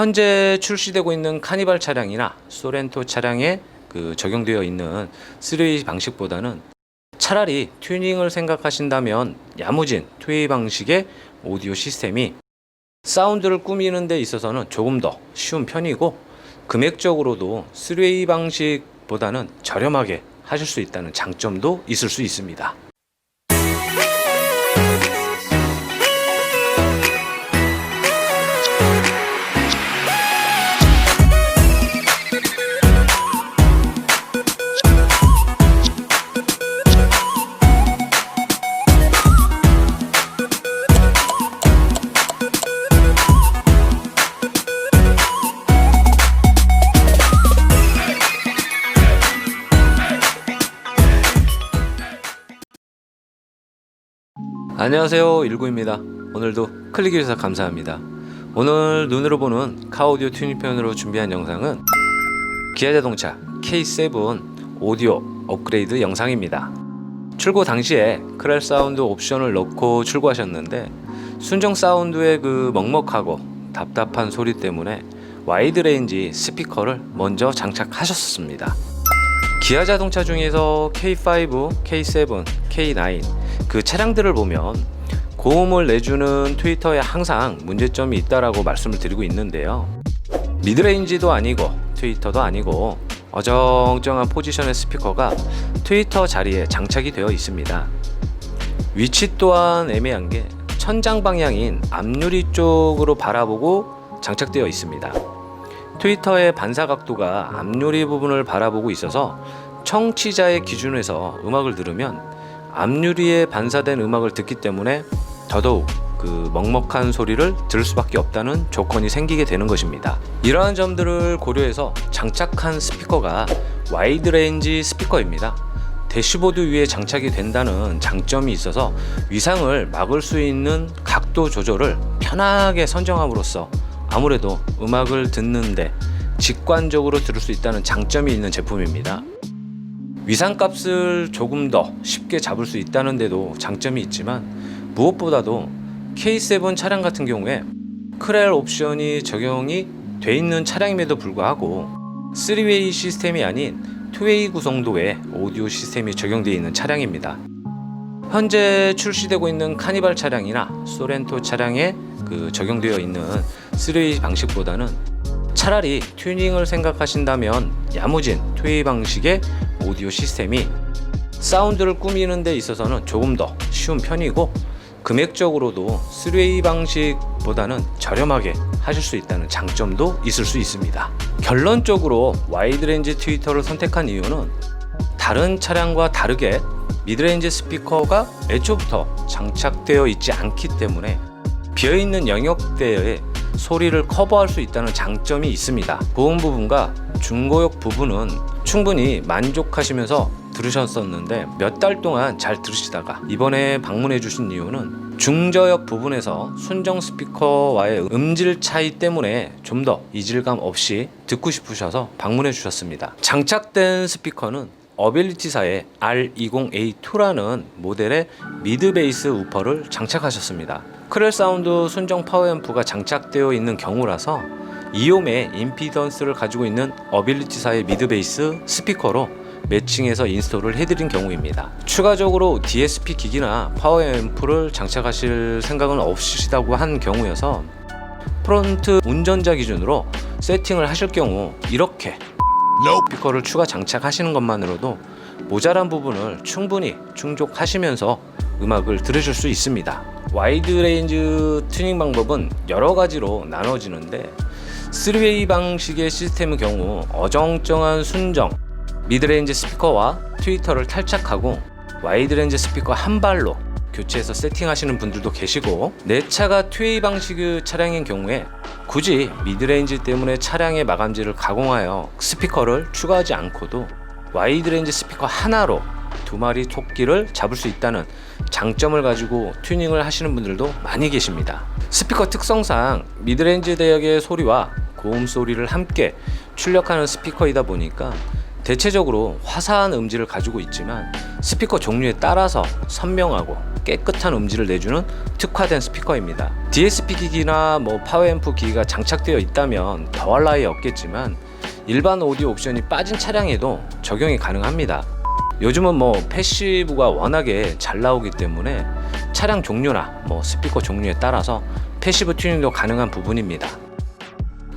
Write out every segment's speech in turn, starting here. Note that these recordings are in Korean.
현재 출시되고 있는 카니발 차량이나 소렌토 차량에 그 적용되어 있는 3웨이 방식보다는 차라리 튜닝을 생각하신다면 야무진 2웨이 방식의 오디오 시스템이 사운드를 꾸미는 데 있어서는 조금 더 쉬운 편이고 금액적으로도 3웨이 방식보다는 저렴하게 하실 수 있다는 장점도 있을 수 있습니다. 안녕하세요. 일구입니다. 오늘도 클릭해 주셔서 감사합니다. 오늘 눈으로 보는 카오디오 튜닝 편으로 준비한 영상은 기아자동차 K7 오디오 업그레이드 영상입니다. 출고 당시에 크렐 사운드 옵션을 넣고 출고하셨는데 순정 사운드의 그 먹먹하고 답답한 소리 때문에 와이드 레인지 스피커를 먼저 장착하셨습니다. 기아 자동차 중에서 K5, K7, K9 그 차량들을 보면 고음을 내주는 트위터에 항상 문제점이 있다라고 말씀을 드리고 있는데요. 미드레인지도 아니고 트위터도 아니고 어정쩡한 포지션의 스피커가 트위터 자리에 장착이 되어 있습니다. 위치 또한 애매한 게 천장 방향인 앞유리 쪽으로 바라보고 장착되어 있습니다. 트위터의 반사 각도가 앞유리 부분을 바라보고 있어서 청취자의 기준에서 음악을 들으면 앞유리에 반사된 음악을 듣기 때문에 더더욱 그 먹먹한 소리를 들을 수밖에 없다는 조건이 생기게 되는 것입니다. 이러한 점들을 고려해서 장착한 스피커가 와이드 레인지 스피커입니다. 대시보드 위에 장착이 된다는 장점이 있어서 위상을 막을 수 있는 각도 조절을 편하게 선정함으로써 아무래도 음악을 듣는데 직관적으로 들을 수 있다는 장점이 있는 제품입니다. 위상값을 조금 더 쉽게 잡을 수 있다는 데도 장점이 있지만 무엇보다도 K7 차량 같은 경우에 크렐 옵션이 적용이 돼 있는 차량임에도 불구하고 3웨이 시스템이 아닌 2웨이 구성도의 오디오 시스템이 적용되어 있는 차량입니다. 현재 출시되고 있는 카니발 차량이나 소렌토 차량에 그 적용되어 있는 3웨이 방식보다는 차라리 튜닝을 생각하신다면 야무진 2웨이 방식의 오디오 시스템이 사운드를 꾸미는 데 있어서는 조금 더 쉬운 편이고 금액적으로도 3웨이 방식보다는 저렴하게 하실 수 있다는 장점도 있을 수 있습니다. 결론적으로 와이드레인지 트위터를 선택한 이유는 다른 차량과 다르게 미드레인지 스피커가 애초부터 장착되어 있지 않기 때문에 비어있는 영역대의 소리를 커버할 수 있다는 장점이 있습니다. 고음 부분과 중고역 부분은 충분히 만족하시면서 들으셨었는데 몇 달 동안 잘 들으시다가 이번에 방문해 주신 이유는 중저역 부분에서 순정 스피커와의 음질 차이 때문에 좀 더 이질감 없이 듣고 싶으셔서 방문해 주셨습니다. 장착된 스피커는 어빌리티사의 R20A2라는 모델의 미드 베이스 우퍼를 장착하셨습니다. 크렐 사운드 순정 파워앰프가 장착되어 있는 경우라서 이옴의 임피던스를 가지고 있는 어빌리티사의 미드 베이스 스피커로 매칭해서 인스톨을 해드린 경우입니다. 추가적으로 DSP 기기나 파워앰프를 장착하실 생각은 없으시다고 한 경우여서 프론트 운전자 기준으로 세팅을 하실 경우 이렇게 스피커를 추가 장착하시는 것만으로도 모자란 부분을 충분히 충족하시면서 음악을 들으실 수 있습니다. 와이드 레인지 튜닝 방법은 여러 가지로 나눠지는데 3웨이 방식의 시스템의 경우 어정쩡한 순정 미드레인지 스피커와 트위터를 탈착하고 와이드레인지 스피커 한 발로 교체해서 세팅하시는 분들도 계시고 내 차가 2웨이 방식의 차량인 경우에 굳이 미드레인지 때문에 차량의 마감재를 가공하여 스피커를 추가하지 않고도 와이드레인지 스피커 하나로 두 마리 토끼를 잡을 수 있다는 장점을 가지고 튜닝을 하시는 분들도 많이 계십니다. 스피커 특성상 미드레인지 대역의 소리와 고음 소리를 함께 출력하는 스피커이다 보니까 대체적으로 화사한 음질을 가지고 있지만 스피커 종류에 따라서 선명하고 깨끗한 음질을 내주는 특화된 스피커입니다. DSP 기기나 뭐 파워앰프 기기가 장착되어 있다면 더할 나위 없겠지만 일반 오디오 옵션이 빠진 차량에도 적용이 가능합니다. 요즘은 뭐 패시브가 워낙에 잘 나오기 때문에 차량 종류나 뭐 스피커 종류에 따라서 패시브 튜닝도 가능한 부분입니다.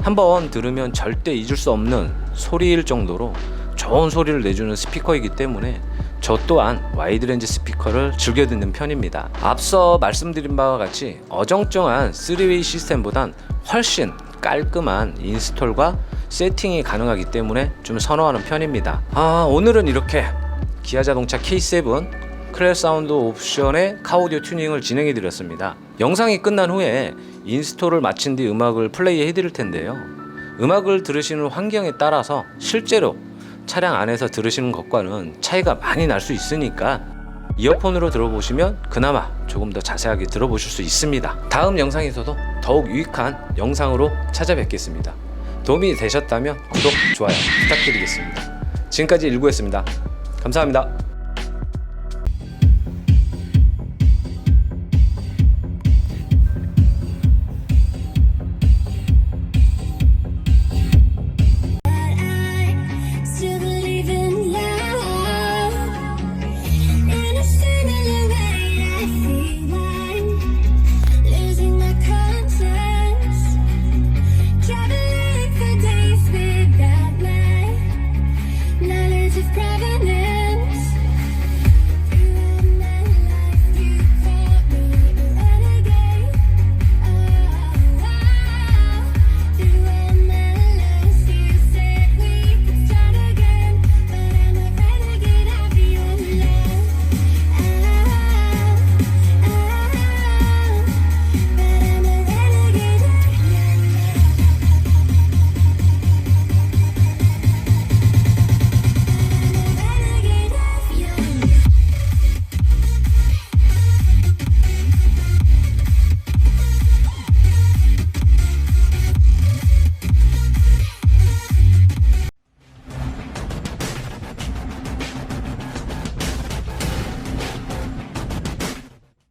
한번 들으면 절대 잊을 수 없는 소리일 정도로 좋은 소리를 내주는 스피커이기 때문에 저 또한 와이드렌즈 스피커를 즐겨 듣는 편입니다. 앞서 말씀드린 바와 같이 어정쩡한 3웨이 시스템보단 훨씬 깔끔한 인스톨과 세팅이 가능하기 때문에 좀 선호하는 편입니다. 아, 오늘은 이렇게 기아 자동차 K7 크렐 사운드 옵션의 카오디오 튜닝을 진행해 드렸습니다. 영상이 끝난 후에 인스톨을 마친 뒤 음악을 플레이 해 드릴 텐데요. 음악을 들으시는 환경에 따라서 실제로 차량 안에서 들으시는 것과는 차이가 많이 날 수 있으니까 이어폰으로 들어보시면 그나마 조금 더 자세하게 들어보실 수 있습니다. 다음 영상에서도 더욱 유익한 영상으로 찾아뵙겠습니다. 도움이 되셨다면 구독, 좋아요 부탁드리겠습니다. 지금까지 일구였습니다. 감사합니다.